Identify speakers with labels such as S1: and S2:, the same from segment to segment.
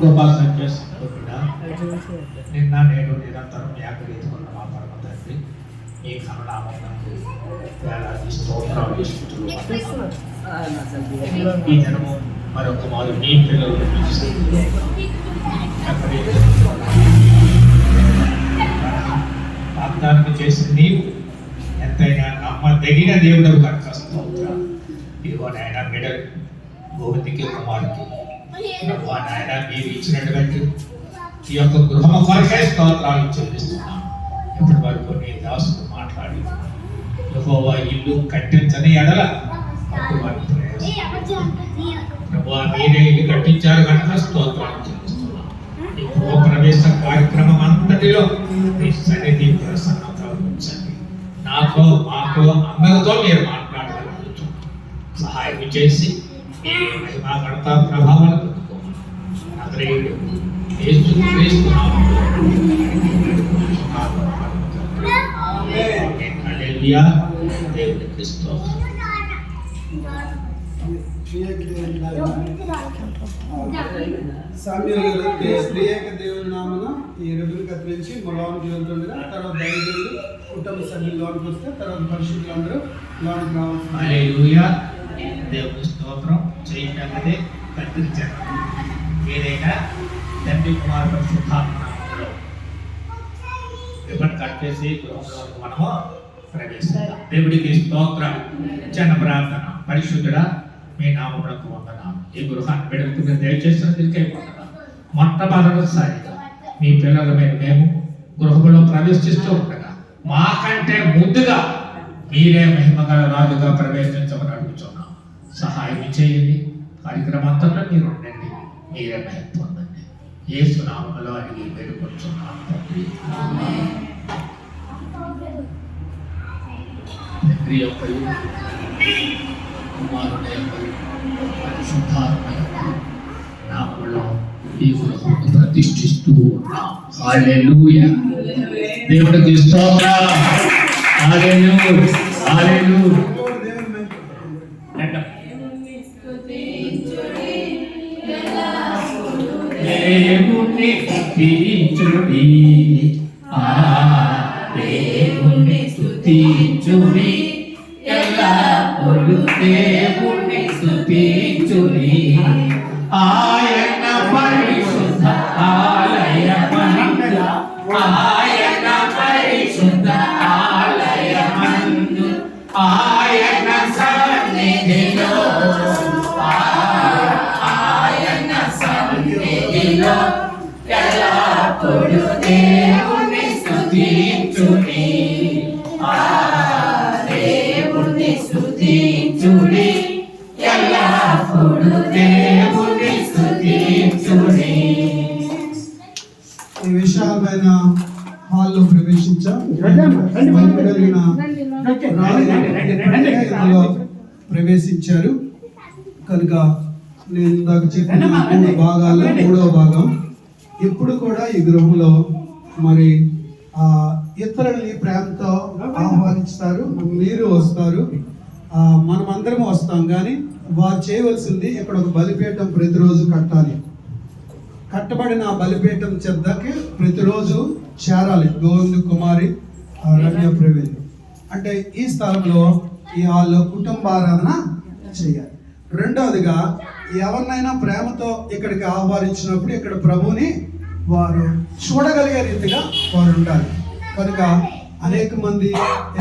S1: గొప్ప సంచేస్తుంది కూడా నిన్న నేడు నిరంతరం వ్యాకరించుకున్న మా పరమ తండ్రి మీ కరుణామకు వేలాది స్తోత్రాలు ఇస్తున్నాను ఈ జనము మరొక మారు మీ పిల్లలు వాగ్దానం నమ్మదగిన దేవుడు కనుక స్తోత్రం ఇదిగో నాయన బిడ్డలు గోవిందకి కుమారుడికి ప్రభు నాయన మీరు ఇచ్చినటువంటి ఈ యొక్క గృహం కొరకే స్తోత్రాలు చెల్లిస్తున్నాం ఇప్పటి వరకు నీ దాసుడు మాట్లాడి యెహోవా ఇల్లు కట్టించని ఎడల. ప్రభు మీరే ఇల్లు కట్టించారు కనుక స్తోత్రాలు చెల్లిస్తున్నాం ఈ గృహ ప్రవేశ కార్యక్రమం అంతటిలో నాతో మాతో అందరితో మీరు మాట్లాడగలుగుతాం సహాయం చేసి మీ మహిమా గణత ప్రభావాలు పొందుకోమని నజరేయుడు యేసు క్రీస్తు నామములో హల్లెలూయా దేవునికి స్తోత్రం
S2: సామ్యులు గారు ప్రియేక దేవుని నామన ఈ రెబుల్ కత్తిరించి లోనికి వెళ్తుండగా తర్వాత దైవజనులు కుటుంబ సభ్యులు లోనికి వస్తే తర్వాత పరిశుద్ధులు అందరూ లోనికి రావాల్సింది
S1: హల్లెలూయా. దేవుని స్తోత్రం. చేయగలిగితే కత్తిరించారు ఏదైనా తండ్రి కుమార్ పరిశుద్ధాత్మలో రిబన్ కట్ చేసి గృహంలోకి మనము ప్రవేశిస్తాం దేవుడికి స్తోత్రం. చిన్న ప్రార్థన. పరిశుద్ధుడా మీ నామములకు వందనాలు. ఈ గృహాన్ని బిడ్డలకు దయచేసిన తిరిగి వందనాలు. మొట్టమొదటిసారిగా మీ పిల్లల మీద మేము గృహంలో ప్రవేశిస్తూ ఉండగా మాకంటే ముందుగా మీరే మహిమగల రాజుగా ప్రవేశించమని అడుగుతున్నాం. సహాయం చేయండి. కార్యక్రమం అంతట్లో మీరు ఉండండి. మీరే మహిమ పొందండి. ఏ సునామంలో అడిగి వేడుకొచ్చున్నాం తండ్రి. తండ్రి యొక్కయు కుమారుని యొక్కయు పరిశుద్ధాత్మ యొక్క ఈ గృహమును ప్రతిష్ఠిస్తూ ఉన్నాం. దేవుడికి స్తోత్రం హల్లెలూయా హల్లెలూయా
S2: దేవుని
S1: స్థుతించుడి ఆ దేవుని దేవుని ఆయన పరిశుద్ధ ఆలయమందు ఆయన పరిశుద్ధ ఆయన సన్నిధిలో ఆయన సన్నిధిలో ఎల్లప్పుడూ దేవుని
S2: విశాలమైన హాల్లో ప్రవేశించాం ప్రవేశించారు కనుక నేను ఇందాక చెప్పిన మూడు భాగాల్లో మూడవ భాగం ఎప్పుడు కూడా ఈ గృహంలో మరి ఆ ఇతరులని ప్రేమతో ఆహ్వానిస్తారు మీరు వస్తారు ఆ, మనమందరం వస్తాం కానీ వారు చేయవలసింది ఇక్కడ ఒక బలిపీఠం ప్రతిరోజు కట్టాలి కట్టబడిన బలిపీఠం చెద్దకి ప్రతిరోజు చేరాలి. గోవింద కుమారి రమ్య ప్రవీణ్. అంటే ఈ స్థలంలో ఈ హాల్లో కుటుంబారాధన చేయాలి. రెండవదిగా ఎవరినైనా ప్రేమతో ఇక్కడికి ఆహ్వానించినప్పుడు ఇక్కడ ప్రభుని వారు చూడగలిగే రీతిగా వారు ఉండాలి. కనుక అనేక మంది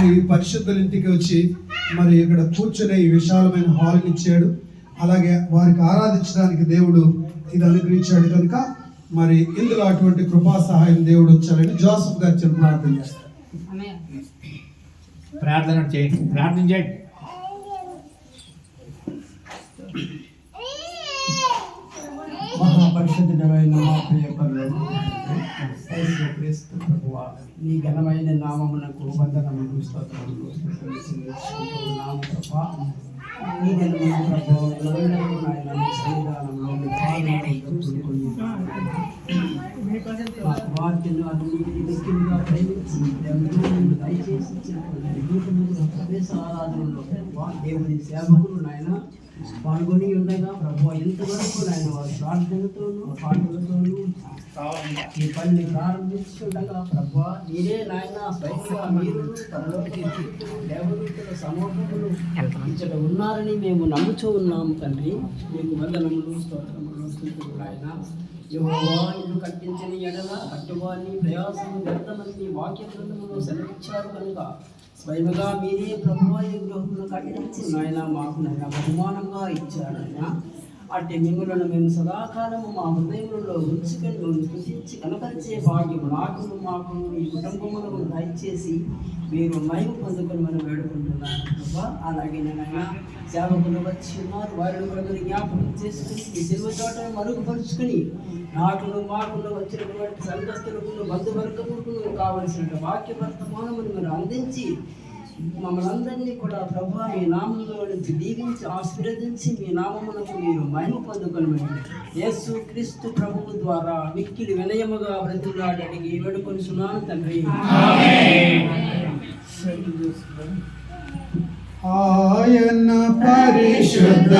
S2: ఈ పరిశుద్ధుల ఇంటికి వచ్చి మరి ఇక్కడ కూర్చునే ఈ విశాలమైన హాల్ ఇచ్చాడు అలాగే వారికి ఆరాధించడానికి దేవుడు ఇది అనుగ్రహించాడు కనుక మరి ఇందులో అటువంటి కృపా సహాయం దేవుడు వచ్చాడని జోసఫ్ గారు చెప్పి ప్రార్థన చేస్తారు.
S1: ప్రార్థన చేయండి. ప్రార్థన చేయండి.
S3: మహాపరిషుద్ధమైన మా క్రీస్తు ప్రభువా నీ ఘనమైన నామమునకు వందనములు స్తోత్రములు. ఉన్నాము ప్రభా ఈ దినమున ప్రభు మనందరము దయచేసి ప్రవేశ ఆరాధనలో దేవుని సేవకులు నాయన పాల్గొని ఉండగా ప్రభు ఇంతవరకు నాయన వారి ప్రార్థనతోనూ పాటలతోనూ ఈ పనిని ప్రారంభించుండగా ప్రభా మీరే నాయన స్వయంగా మీరు దేవదూతల సమూహములు ఇక్కడ ఉన్నారని మేము నమ్ముచూ ఉన్నాము తండ్రి మీకు వందనములు స్తోత్రములు స్థుతులు నాయన ఇల్లు కట్టించిన ఎడల కట్టువారిని ప్రయాసము వ్యర్థమని వాక్య గ్రంథములు సెలవిచ్చారు కనుక స్వయముగా మీరే ప్రభువా గృహములు కట్టించి నాయన మాకు నాయన బహుమానంగా ఇచ్చారు నాయన అట్టి మిమ్మలను మేము సదాకాలము మా హృదయంలో ఉంచుకొని మేము స్థుతించి కనపరిచే భాగ్యం నాకు మాకు ఈ కుటుంబములను దయచేసి మీరు మహిమ పొందుకొని మనం వేడుకుంటున్నాను అలాగే నేను సేవకులు వచ్చి ఉన్నారు. వారిని కూడా జ్ఞాపకం చేసుకుని ఈ సెలవు చోట మరుగుపరుచుకుని నాకును మాకును వచ్చినటువంటి సంతస్తులకు బంధువర్గములకు కావలసిన వాక్య వర్తమానమును మీరు అందించి మమ్మల్ని అందరినీ కూడా ప్రభు మీ నామంలో దీవించి ఆశీర్వదించి మీ నామమునకు మీరు మహిమ పొందుకొని యేసు క్రీస్తు ప్రభువు ద్వారా మిక్కిలి వినయముగా బ్రతిలాడి అడిగి వేడుకొని సున్నాను తండ్రి.
S2: ఆయన పరిశుద్ధ